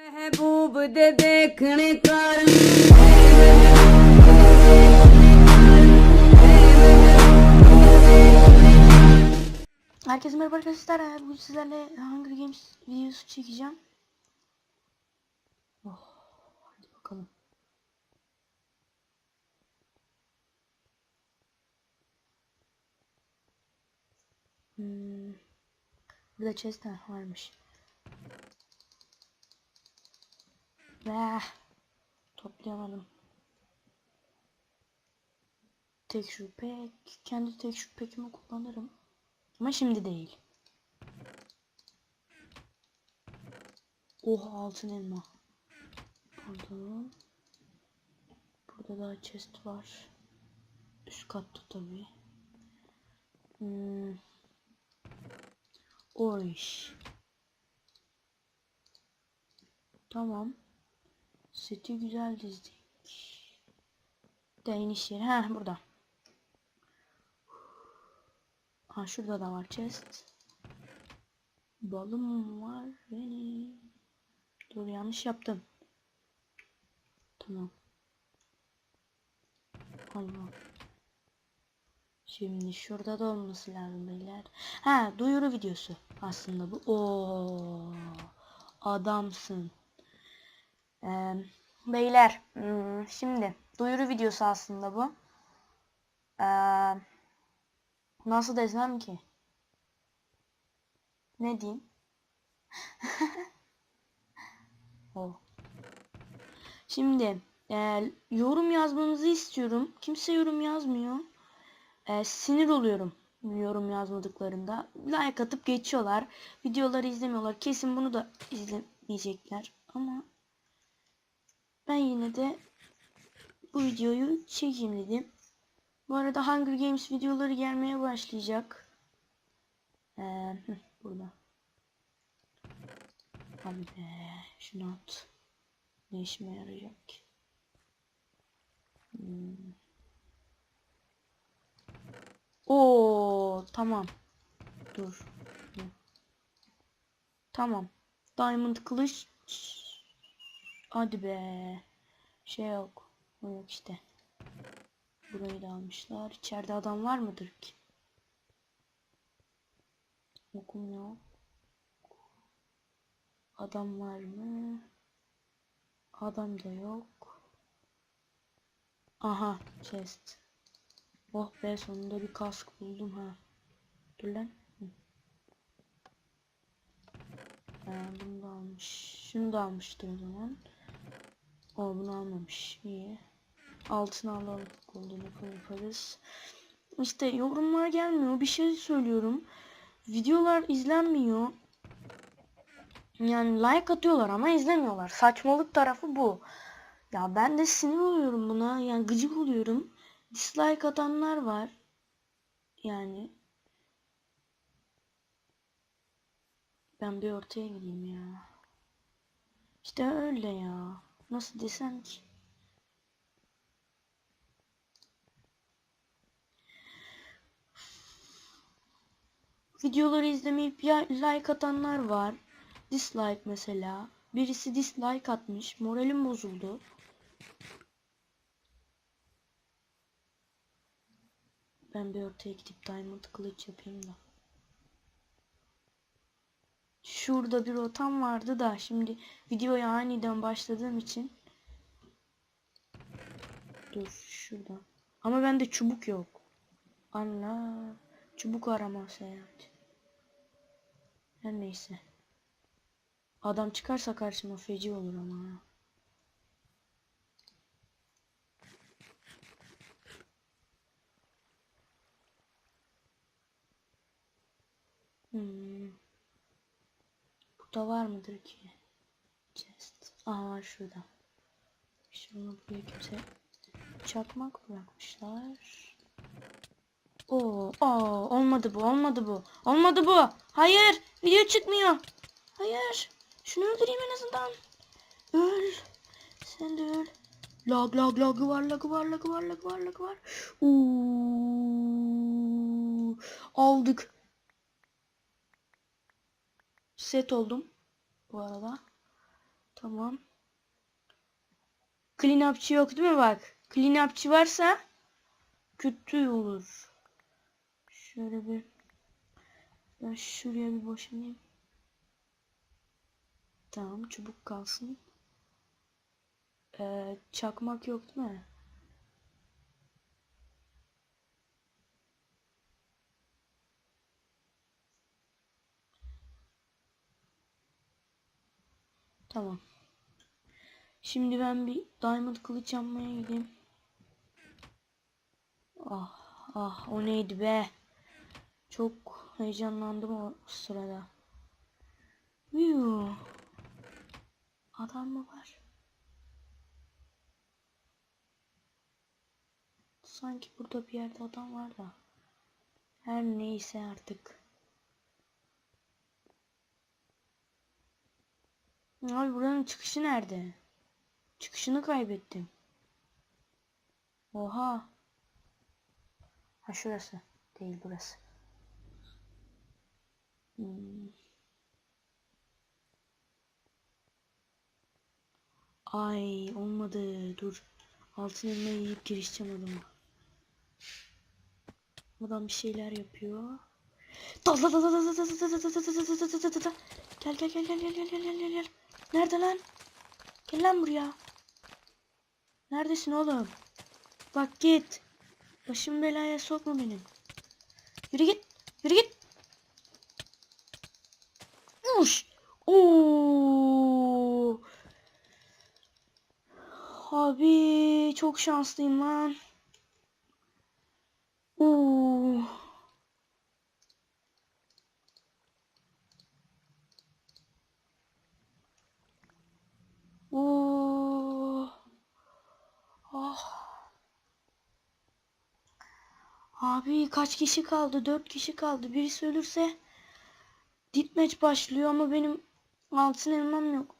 ਮਹਿਬੂਬ ਦੇ ਦੇਖਣ ਕਾਰਨ Herkese merhaba arkadaşlar. Bugün sizlerle Hunger Games videosu çekeceğim. Oh, hadi bakalım. Hmm. Burada chest varmış. Ah, toplayamadım. Tek pek. Kendi tek şu pekimi kullanırım. Ama şimdi değil. Oha altın elma. Burada. Burada daha chest var. Üst katta tabii. Hmm. O iş. Tamam. Seti güzel dizdik. Da yeri. Ha burada. Ha şurada da var chest. Balım var benim. Dur yanlış yaptım. Tamam. Allah. Şimdi şurada da olması lazım beyler. Ha duyuru videosu aslında bu. Oo adamsın. Ee, beyler hmm, şimdi duyuru videosu aslında bu. Eee Nasıl desem ki? Ne diyeyim? o. Şimdi e, yorum yazmanızı istiyorum. Kimse yorum yazmıyor. E, sinir oluyorum yorum yazmadıklarında. Like atıp geçiyorlar. Videoları izlemiyorlar. Kesin bunu da izlemeyecekler. Ama ben yine de bu videoyu çekeyim dedim. Bu arada Hunger Games videoları gelmeye başlayacak. Ee, burada. Abi be, şunu at. Ne işime yarayacak ki? Hmm. Oo, tamam. Dur. Dur. Tamam. Diamond kılıç. Hadi be. Şey yok. O yok işte. Burayı da almışlar. İçeride adam var mıdır ki? Okum yok. Adam var mı? Adam da yok. Aha chest. Oh be sonunda bir kask buldum ha. Dur lan. Ha, bunu da almış. Şunu da almıştı o zaman. O bunu almamış. İyi altına alalım. Golden Apple yaparız. İşte yorumlar gelmiyor. Bir şey söylüyorum. Videolar izlenmiyor. Yani like atıyorlar ama izlemiyorlar. Saçmalık tarafı bu. Ya ben de sinir oluyorum buna. Yani gıcık oluyorum. Dislike atanlar var. Yani. Ben bir ortaya gideyim ya. İşte öyle ya. Nasıl desem ki. Videoları izlemeyip like atanlar var. Dislike mesela. Birisi dislike atmış. Moralim bozuldu. Ben bir ortaya gidip diamond kılıç yapayım da. Şurada bir rotam vardı da şimdi videoya aniden başladığım için Dur şurada. Ama bende çubuk yok. Allah. Çubuk arama seyahat. Her neyse. Adam çıkarsa karşıma feci olur ama. Hmm. Burada var mıdır ki? Chest. Aa şurada. Şunu buraya kimse çakmak bırakmışlar. Oo, oo, olmadı bu, olmadı bu. Olmadı bu. Hayır, video çıkmıyor. Hayır. Şunu öldüreyim en azından. Öl. Sen de öl. Lag lag lagı var, lagı var, lagı var, lagı var, lagı var. Uuu. Aldık. Set oldum. Bu arada. Tamam. Clean upçı yok değil mi bak? Clean upçı varsa kötü olur. Şöyle bir ben şuraya bir boşanayım. Tamam çubuk kalsın. Ee, çakmak yok değil mi? Tamam. Şimdi ben bir diamond kılıç yapmaya gideyim. Ah ah o neydi be? Çok heyecanlandım o sırada. Yuh. Adam mı var? Sanki burada bir yerde adam var da. Her neyse artık. Abi buranın çıkışı nerede? Çıkışını kaybettim. Oha. Ha şurası. Değil burası. Hmm. Ay olmadı. Dur. Altın elma yiyip girişeceğim adama. Adam bir şeyler yapıyor. Dal dal dal dal dal dal dal dal dal dal dal dal dal dal. Gel gel gel Nerede lan? Gel lan buraya. Neredesin oğlum? Bak git. Başım belaya sokma benim. Yürü git. Yürü git. Uş. Oo. Abi çok şanslıyım lan. Oo. Ah. Abi kaç kişi kaldı? Dört kişi kaldı. Birisi ölürse ditmeç başlıyor ama benim altın elmam yok.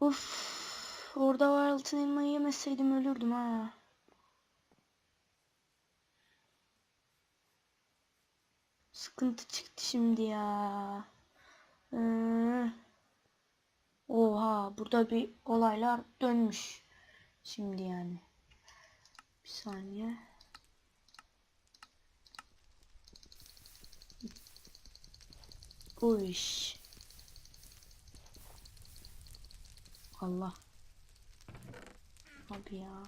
Of. Orada var altın elmayı yemeseydim ölürdüm ha. Sıkıntı çıktı şimdi ya. Ee, oha burada bir olaylar dönmüş. Şimdi yani. Bir saniye. Bu iş. Allah. Abi ya.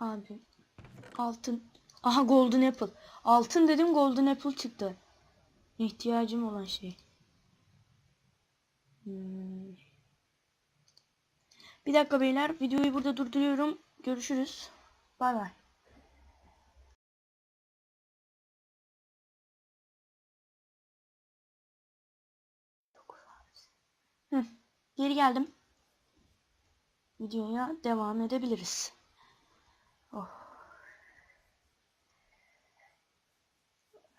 Abi altın aha golden apple altın dedim golden apple çıktı ihtiyacım olan şey. Hmm. bir dakika beyler videoyu burada durduruyorum. Görüşürüz. Bay bay. Geri geldim. Videoya devam edebiliriz. Oh.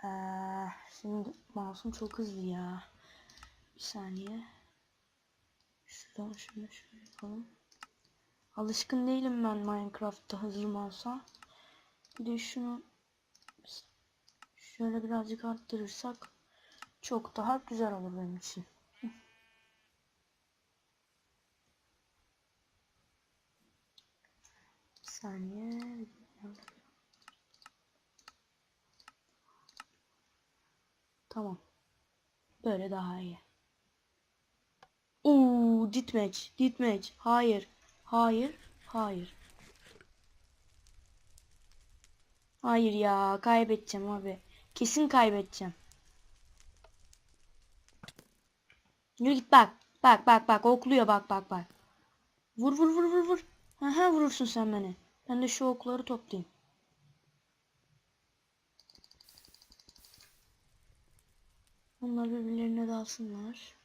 Ee, şimdi mouse'um çok hızlı ya. Bir saniye. Şuradan şunu şöyle yapalım. Alışkın değilim ben Minecraft'ta hızlı mouse'a. Bir de şunu şöyle birazcık arttırırsak çok daha güzel olur benim için. Bir saniye. Tamam. Böyle daha iyi. Oo, ditmatch, ditmatch. Hayır. Hayır. Hayır. Hayır ya, kaybedeceğim abi. Kesin kaybedeceğim. Yürü git bak. Bak bak bak okluyor bak bak bak. Vur vur vur vur vur. Aha vurursun sen beni. Ben de şu okları toplayayım. Onlar birbirlerine dalsınlar.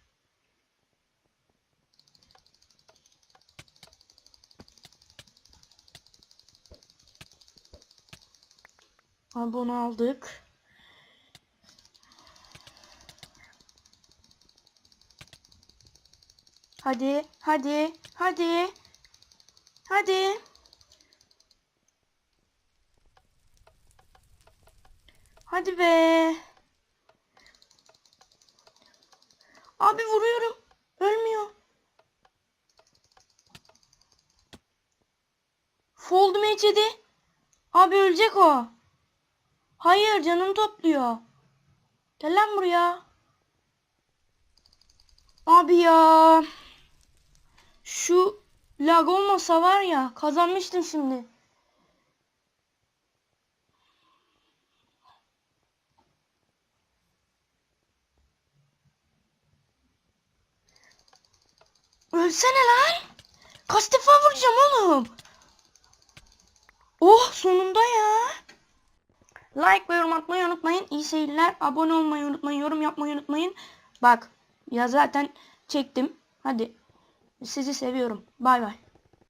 Abi onu aldık. Hadi, hadi, hadi. Hadi. Hadi be. Abi vuruyorum. Ölmüyor. Fold match. Abi ölecek o. Hayır canım topluyor. Gel lan buraya. Abi ya. Şu lag olmasa var ya kazanmıştım şimdi. Ölsene lan. Kaç defa vuracağım oğlum? Oh sonunda ya. Like ve yorum atmayı unutmayın. İyi seyirler. Abone olmayı unutmayın. Yorum yapmayı unutmayın. Bak ya zaten çektim. Hadi. Sizi seviyorum. Bay bay.